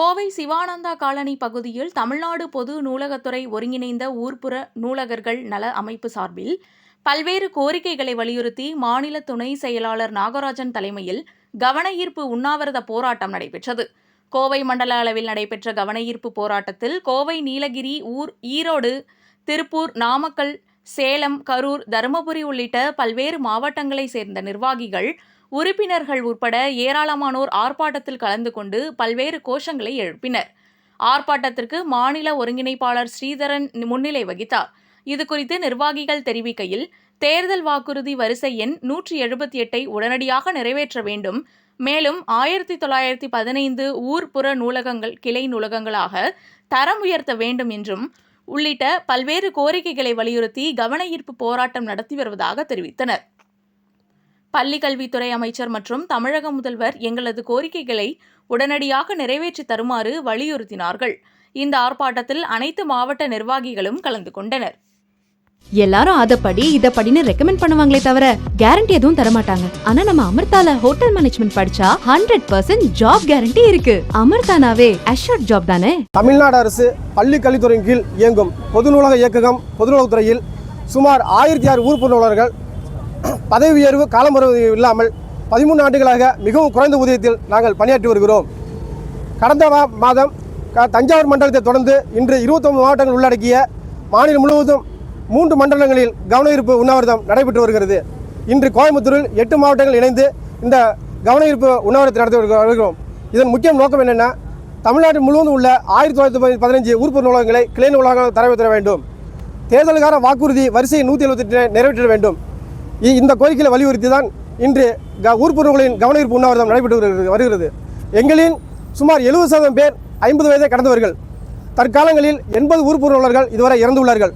Kovai Sivananda colony பகுதியில் தமிழ்நாடு பொது நூலகத்துறை ஒருங்கிணைந்த ஊர்ப்புற நூலகர்கள் நல அமைப்பு சார்பில் பல்வேறு கோரிக்கைகளை வலியுறுத்தி மாநில துணை செயலாளர் நாகராஜன் தலைமையில் கவனஈர்ப்பு உண்ணாவிரத போராட்டம் நடைபெற்றது. கோவை மண்டல அளவில் நடைபெற்ற கவனஈர்ப்பு போராட்டத்தில் கோவை நீலகிரி ஊர் ஈரோடு திருப்பூர் நாமக்கல் சேலம் கரூர் தருமபுரி உள்ளிட்ட பல்வேறு மாவட்டங்களைச் சேர்ந்த நிர்வாகிகள் உறுப்பினர்கள் உட்பட ஏராளமானோர் ஆர்ப்பாட்டத்தில் கலந்து கொண்டு பல்வேறு கோஷங்களை எழுப்பினர். ஆர்ப்பாட்டத்திற்கு மாநில ஒருங்கிணைப்பாளர் ஸ்ரீதரன் முன்னிலை வகித்தார். இதுகுறித்து நிர்வாகிகள் தெரிவிக்கையில் தேர்தல் வாக்குறுதி வரிசை எண் நூற்றி எழுபத்தி எட்டை உடனடியாக நிறைவேற்ற வேண்டும். மேலும் ஆயிரத்தி தொள்ளாயிரத்தி பதினைந்து ஊர்ப்புற நூலகங்கள் கிளை நூலகங்களாக தரம் உயர்த்த வேண்டும் என்றும் உள்ளிட்ட பல்வேறு கோரிக்கைகளை வலியுறுத்தி கவனஈர்ப்பு போராட்டம் நடத்தி வருவதாக தெரிவித்தனர். பள்ளிக்கல்வித்துறை அமைச்சர் மற்றும் தமிழக முதல்வர் எங்களது கோரிக்கைகளை உடனடியாக நிறைவேற்றி தருமாறு வலியுறுத்தினார்கள். இந்த ஆர்ப்பாட்டத்தில் அனைத்து மாவட்ட நிர்வாகிகளும் கலந்து கொண்டனர். எல்லாரும் அத படி இத படின்னு ரெக்கமெண்ட் பண்ணுவாங்களே தவிர கேரண்டி எதுவும் தர மாட்டாங்க ஆனா நம்ம அமிர்தால ஹோட்டல் மேனேஜ்மெண்ட் படிச்சா ஹண்ட்ரட் பர்சன்ட் ஜாப் கேரண்டி இருக்கு. அமிர்தானாவே அஷோர்ட் ஜாப் தானே? தமிழ்நாடு அரசு பள்ளி கல்வித்துறையின் கீழ் இயங்கும் பொது நூலக இயக்ககம் பொது நூலகத்துறையில் சுமார் ஆயிரத்தி ஆறு ஊர்ப்பு நூலகர்கள் பதவி உயர்வு காலமுறை இல்லாமல் பதிமூணு ஆண்டுகளாக மிகவும் குறைந்த ஊதியத்தில் நாங்கள் பணியாற்றி வருகிறோம். கடந்த மாதம் க- தஞ்சாவூர் மண்டலத்தை தொடர்ந்து இன்று 29 மாவட்டங்கள் உள்ளடக்கிய மாநிலம் முழுவதும் மூன்று மண்டலங்களில் கவனஈர்ப்பு உண்ணாவிரதம் நடைபெற்று வருகிறது. இன்று கோயம்புத்தூரில் எட்டு மாவட்டங்கள் இணைந்து இந்த கவனஈர்ப்பு உண்ணாவிரதத்தை நடத்தி வருகிறோம். இதன் முக்கிய நோக்கம் என்னென்னா தமிழ்நாடு முழுவதும் உள்ள ஆயிரத்தி தொள்ளாயிரத்தி பதினஞ்சு உறுப்பு நூலகங்களை கிளை நூலகங்கள் தரவேற்ற வேண்டும். தேர்தலுக்கான வாக்குறுதி வரிசை நூற்றி எழுபத்தி நிறைவேற்ற வேண்டும். இந்த கோரிக்கையை வலியுறுத்தி தான் இன்று க உறுப்பினர்களின் கவனஈர்ப்பு உண்ணாவிரதம் நடைபெற்று வருகிறது- வருகிறது. எங்களின் சுமார் எழுபது சதவீதம் பேர் ஐம்பது வயதை கடந்தவர்கள். தற்காலங்களில் எண்பது உறுப்பினர்கள் இதுவரை இறந்துள்ளார்கள்.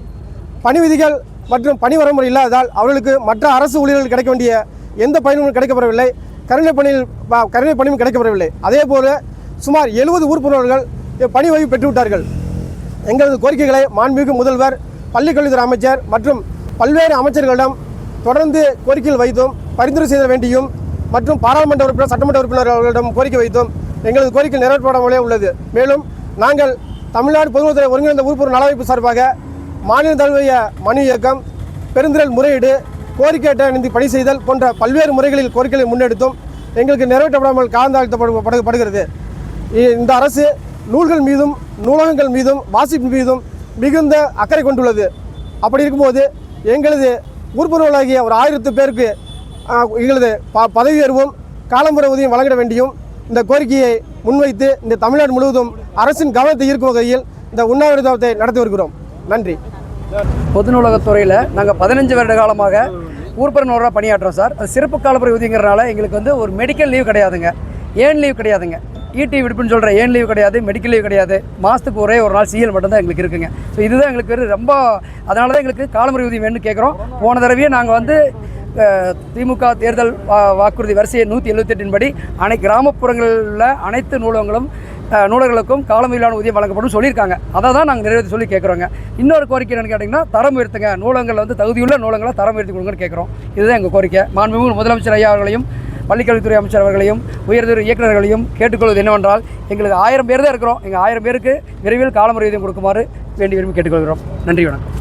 பணி விதிகள் மற்றும் பணி வரமுறை இல்லாததால் அவர்களுக்கு மற்ற அரசு ஊழியர்கள் கிடைக்க வேண்டிய எந்த பயனும் கிடைக்கப்படவில்லை கருணை பணியில் கருணை பணியும் கிடைக்கப்படவில்லை அதே போல சுமார் எழுபது உறுப்பினர்கள் பணி ஓய்வு பெற்றுவிட்டார்கள். எங்களது கோரிக்கைகளை மாண்புமிகு முதல்வர் பள்ளிக்கல்வித்துறை அமைச்சர் மற்றும் பல்வேறு அமைச்சர்களிடம் தொடர்ந்து கோரிக்கையில் வைத்தும் பரிந்துரை செய்த வேண்டியும் மற்றும் பாராளுமன்ற உறுப்பினர் சட்டமன்ற உறுப்பினர் அவர்களிடம் கோரிக்கை வைத்தும் எங்களது கோரிக்கை நிறைவேற்றப்படாமலே உள்ளது. மேலும் நாங்கள் தமிழ்நாடு பொதுத்துறை ஒருங்கிணைந்த உறுப்பினர் நலவைப்பு சார்பாக மாநில தழுவிய மனு இயக்கம் பெருந்திரல் முறையீடு கோரிக்கை அட்டை பணி செய்தல் போன்ற பல்வேறு முறைகளில் கோரிக்கைகளை முன்னெடுத்தும் எங்களுக்கு நிறைவேற்றப்படாமல் காந்தாழ்த்தப்படுகிறது இ- இந்த அரசு நூல்கள் மீதும் நூலகங்கள் மீதும் வாசிப்பு மீதும் மிகுந்த அக்கறை கொண்டுள்ளது. அப்படி இருக்கும்போது எங்களது உறுப்பினர்களாகிய ஒரு ஆயிரத்து பேருக்கு எங்களது ப பதவி உயர்வும் காலமுறை ஊதியம் வழங்கிட வேண்டியும் இந்த கோரிக்கையை முன்வைத்து இந்த தமிழ்நாடு முழுவதும் அரசின் கவனத்தை ஈர்க்கும் வகையில் இந்த உண்ணாவிரதத்தை நடத்தி வருகிறோம். நன்றி. பொது நூலகத்துறையில் நாங்கள் பதினஞ்சு வருட காலமாக ஊர்ப்புற நூறாக பணியாற்றுறோம் சார். அது சிறப்பு காலப்புற உதவிங்கிறனால எங்களுக்கு வந்து ஒரு மெடிக்கல் லீவ் கிடையாதுங்க. ஏன் லீவ் கிடையாதுங்க? ஈட்டி விடுப்புன்னு சொல்கிற ஏன் லீவ் கிடையாது? மெடிக்கல் லீவ் கிடையாது. மாதத்துக்கு ஒரே ஒரு நாள் சிஎல் மட்டும்தான் எங்களுக்கு இருக்குங்க. ஸோ இதுதான் எங்களுக்கு ரொம்ப அதனால தான் எங்களுக்கு காலமுறை உதவி வேணும்னு கேட்குறோம் போன தடவையே நாங்கள் வந்து திமுக தேர்தல் வா- வாக்குறுதி வரிசையை நூற்றி எழுபத்தெட்டின் படி அனை கிராமப்புறங்களில் உள்ள அனைத்து நூலகங்களும் நூலர்களுக்கும் நூலகங்களுக்கும் ஊதியம் வழங்கப்படும் சொல்லியிருக்காங்க. அதை தான் நாங்கள் நிறைவேற்றி சொல்லி கேட்குறோங்க. இன்னொரு கோரிக்கை என்னன்னு கேட்டிங்கன்னா தரம் உயர்த்துங்க. நூலகங்கள் வந்து தகுதியுள்ள நூலகங்களை தரம் உயர்த்தி கொடுங்கன்னு கேட்குறோம். இதுதான் எங்கள் கோரிக்கை. மாண்புமிகு முதலமைச்சர் ஐயா அவர்களையும் பள்ளிக்கல்வித்துறை அமைச்சர் அவர்களையும் உயர்துறை இயக்குநர்களையும் கேட்டுக்கொள்வது என்னவென்றால் எங்களுக்கு ஆயிரம் பேர் தான் இருக்கிறோம். எங்கள் ஆயிரம் பேருக்கு விரைவில் காலமுறை ஊதியம் கொடுக்குமாறு வேண்டி விரும்பி கேட்டுக்கொள்கிறோம். நன்றி வணக்கம்.